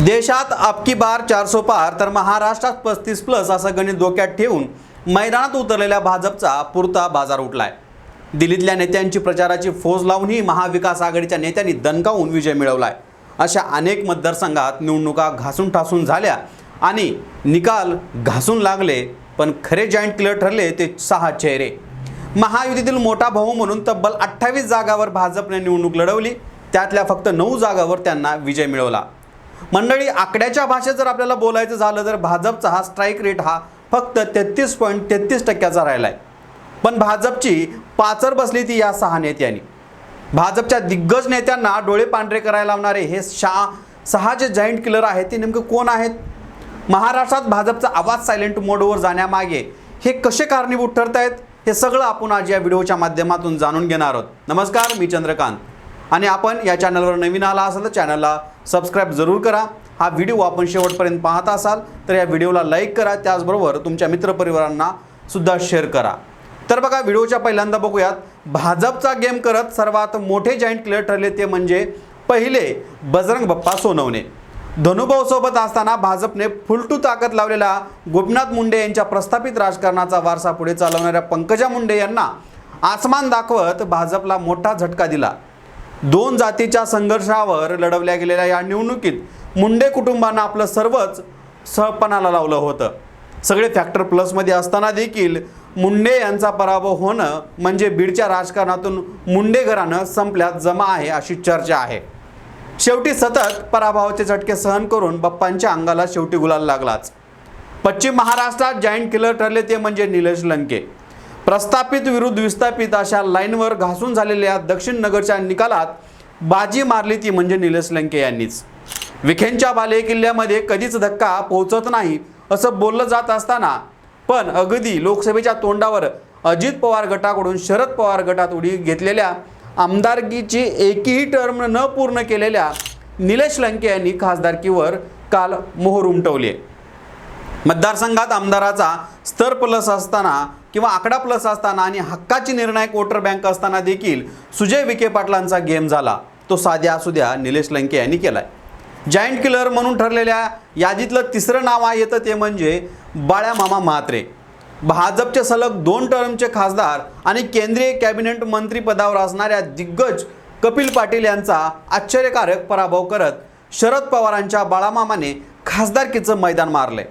देशात अबकी बार चारसो पार तर महाराष्ट्रात पस्तीस प्लस असं गणित डोक्यात ठेवून मैदानात उतरलेल्या भाजपचा पुरता बाजार उठलाय. दिल्लीतल्या नेत्यांची प्रचाराची फौज लावूनही महाविकास आघाडीच्या नेत्यांनी दणकावून विजय मिळवलाय. अशा अनेक मतदारसंघात निवडणुका घासून ठासून झाल्या आणि निकाल घासून लागले पण खरे जॉईंट किलर ठरले ते सहा चेहरे. महायुतीतील मोठा भाऊ म्हणून तब्बल अठ्ठावीस जागावर भाजपने निवडणूक लढवली त्यातल्या फक्त नऊ जागावर त्यांना विजय मिळवला. मंडळी आकड्याच्या भाषेत जर आपल्याला बोलायचं झालं तर भाजपचा हा स्ट्राईक रेट हा फक्त तेहतीस पॉईंट तेहतीस टक्क्याचा राहिला आहे पण भाजपची पाचर बसली ती या सहा नेत्यांनी. भाजपच्या दिग्गज नेत्यांना डोळे पांढरे करायला लावणारे हे शा सहा जे जॉईंट किलर आहेत ते नेमकं कोण आहेत? महाराष्ट्रात भाजपचा आवाज सायलेंट मोडवर जाण्यामागे हे कसे कारणीभूत ठरत आहेत हे सगळं आपण आज या व्हिडिओच्या माध्यमातून जाणून घेणार आहोत. नमस्कार मी चंद्रकांत. आणि आपण या चॅनलवर नवीन आला असाल तर चॅनलला सबस्क्राईब जरूर करा. हा व्हिडिओ आपण शेवटपर्यंत पाहत असाल तर या व्हिडिओला लाईक करा. त्याचबरोबर तुमच्या मित्रपरिवारांना सुद्धा शेअर करा. तर बघा व्हिडिओच्या पहिल्यांदा बघूयात. भाजपचा गेम करत सर्वात मोठे जॉईंट क्लिअर ठरले ते म्हणजे पहिले बजरंग बाप्पा सोनवणे. धनुभाऊसोबत असताना भाजपने फुलटू ताकद लावलेल्या गोपीनाथ मुंडे यांच्या प्रस्थापित राजकारणाचा वारसा पुढे चालवणाऱ्या पंकजा मुंडे यांना आसमान दाखवत भाजपला मोठा झटका दिला. दोन जातीच्या संघर्षावर लढवल्या गेलेल्या या निवडणुकीत मुंडे कुटुंबानं आपलं सर्वच सहपणाला लावलं होतं. सगळे फॅक्टर प्लसमध्ये असताना देखील मुंडे यांचा पराभव होणं म्हणजे बीडच्या राजकारणातून मुंडे घरानं संपल्यात जमा आहे अशी चर्चा आहे. शेवटी सतत पराभवाचे झटके सहन करून बाप्पांच्या अंगाला शेवटी गुलाल लागलाच. पश्चिम महाराष्ट्रात जॉईंट किलर ठरले ते म्हणजे निलेश लंके. प्रस्थापित विरुद्ध विस्थापित अशा लाईनवर घासून झालेल्या दक्षिण नगरच्या निकालात बाजी मारली ती म्हणजे निलेश लंके यांनीच. विखेंच्या बाले किल्ल्यामध्ये कधीच धक्का पोहोचत नाही असं बोललं जात असताना पण अगदी लोकसभेच्या तोंडावर अजित पवार गटाकडून शरद पवार गटात उडी घेतलेल्या आमदारकीची एकही टर्म न पूर्ण केलेल्या निलेश लंके यांनी खासदारकीवर काल मोहर उमटवली मतदारसंघात आमदाराचा स्तर प्लस असताना किंवा आकडा प्लस असताना आणि हक्काची निर्णायक वोटर बँक असताना देखील सुजय विखे पाटलांचा गेम झाला. तो साध्या असू द्या निलेश लंके यांनी केलाय. जॉईंट किलर म्हणून ठरलेल्या यादीतलं तिसरं नाव आहे येतं ते म्हणजे बाळ्यामामा म्हात्रे. भाजपचे सलग दोन टर्मचे खासदार आणि केंद्रीय कॅबिनेट मंत्रीपदावर असणाऱ्या दिग्गज कपिल पाटील यांचा आश्चर्यकारक पराभव करत शरद पवारांच्या बाळामामाने खासदारकीचं मैदान मारले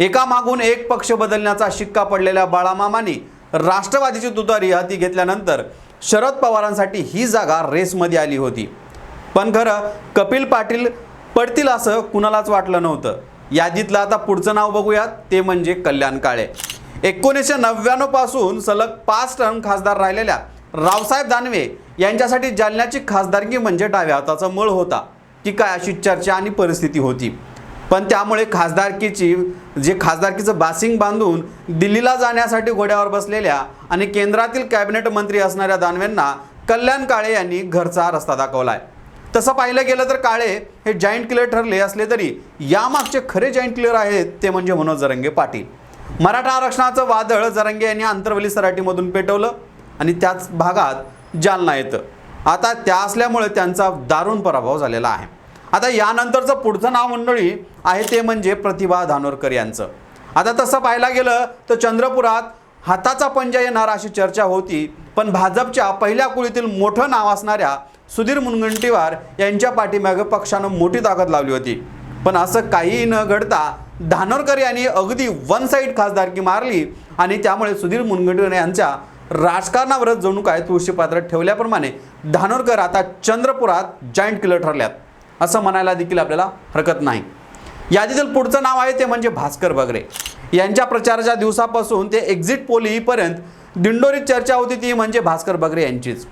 एका मागून एक पक्ष बदलण्याचा शिक्का पडलेल्या बाळामामाने राष्ट्रवादीची तुतारी हाती घेतल्यानंतर शरद पवारांसाठी ही जागा रेसमध्ये आली होती. पण खरं कपिल पाटील पडतील असं कुणालाच वाटलं नव्हतं. यादीतलं आता पुढचं नाव बघूयात ते म्हणजे कल्याण काळे. एकोणीसशे नव्याण्णवपासून सलग पाच टर्म खासदार राहिलेल्या रावसाहेब दानवे यांच्यासाठी जालन्याची खासदारकी म्हणजे डाव्या हाताचा मळ होता. की काय अशी चर्चा आणि परिस्थिती होती? पण त्यामुळे खासदारकीची जे खासदारकीचं बासिंग बांधून दिल्लीला जाण्यासाठी घोड्यावर बसलेल्या आणि केंद्रातील कॅबिनेट मंत्री असणाऱ्या दानवेंना कल्याण काळे यांनी घरचा रस्ता दाखवला आहे तसं पाहिलं गेलं तर काळे हे जॉईंट क्लिअर ठरले असले तरी यामागचे खरे जॉईंट क्लिअर आहेत ते म्हणजे मनोज जरंगे पाटील. मराठा आरक्षणाचं वादळ जरंगे यांनी आंतरवली सराटीमधून पेटवलं आणि त्याच भागात जालना येतं. आता त्या असल्यामुळे त्यांचा दारुण पराभव झालेला आहे. आता यानंतरचं पुढचं नाव मंडळी आहे ते म्हणजे प्रतिभा धानोरकर यांचं. आता तसं पाहायला गेलं तर चंद्रपुरात हाताचा पंजा येणार अशी चर्चा होती पण भाजपच्या पहिल्या कुळीतील मोठं नाव असणाऱ्या सुधीर मुनगंटीवार यांच्या पाठीमागे पक्षानं मोठी ताकद लावली होती. पण असं काहीही न घडता धानोरकर यांनी अगदी वन साईड खासदारकी मारली आणि त्यामुळे सुधीर मुनगंटीवार यांच्या राजकारणावरच जणू काय तुळशीपात्रात ठेवल्याप्रमाणे धानोरकर आता चंद्रपुरात जॉईंट किलर ठरल्यात. असं म्हणायला देखील आपल्याला हरकत नाही. यादीतील पुढचं नाव आहे ते म्हणजे भास्कर बगरे. यांच्या प्रचाराच्या दिवसापासून ते एक्झिट पोल येईपर्यंत दिंडोरीत चर्चा होती ती म्हणजे भास्कर बगरे यांचीच.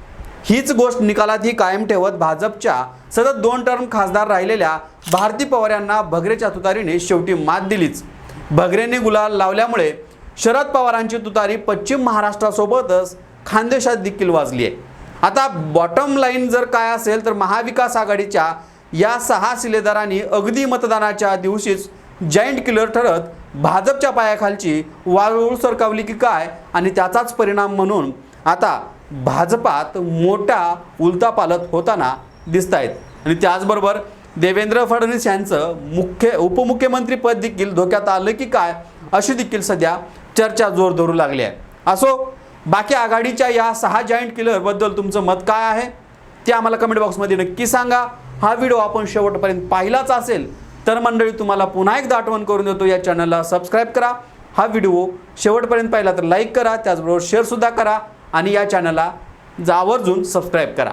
हीच गोष्ट निकालात ही कायम ठेवत भाजपच्या सतत दोन टर्म खासदार राहिलेल्या भारती पवार यांना भगरेच्या तुतारीने शेवटी मात दिलीच. भगरेने गुलाल लावल्यामुळे शरद पवारांची तुतारी पश्चिम महाराष्ट्रासोबतच खानदेशात देखील वाजली आहे आता बॉटम लाईन जर काय असेल तर महाविकास आघाडीच्या या सहा शिलेदारांनी अगदी मतदानाच्या दिवशीच जॉईंट किलर ठरत भाजपच्या पायाखालची वाळूळ सरकावली की काय आणि त्याचाच परिणाम म्हणून आता भाजपात मोठा उलतापालत होताना दिसत आहेत आणि त्याचबरोबर देवेंद्र फडणवीस यांचं मुख्य उपमुख्यमंत्रीपद देखील धोक्यात आलं की काय अशी देखील सध्या चर्चा जोर धरू लागली आहे. असो बाकी आघाडीच्या या सहा जॉईंट किलरबद्दल तुमचं मत काय आहे ते आम्हाला कमेंट बॉक्समध्ये नक्की सांगा. हा व्हिडिओ आपण शेवटपर्यंत पाहिलाच असेल तर मंडळी तुम्हाला पुन्हा एकदा आठवण करून देतो या चॅनलला सबस्क्राईब करा. हा व्हिडिओ शेवटपर्यंत पाहिला तर लाईक करा त्याचबरोबर शेअरसुद्धा करा आणि या चॅनलला आवर्जून सबस्क्राईब करा.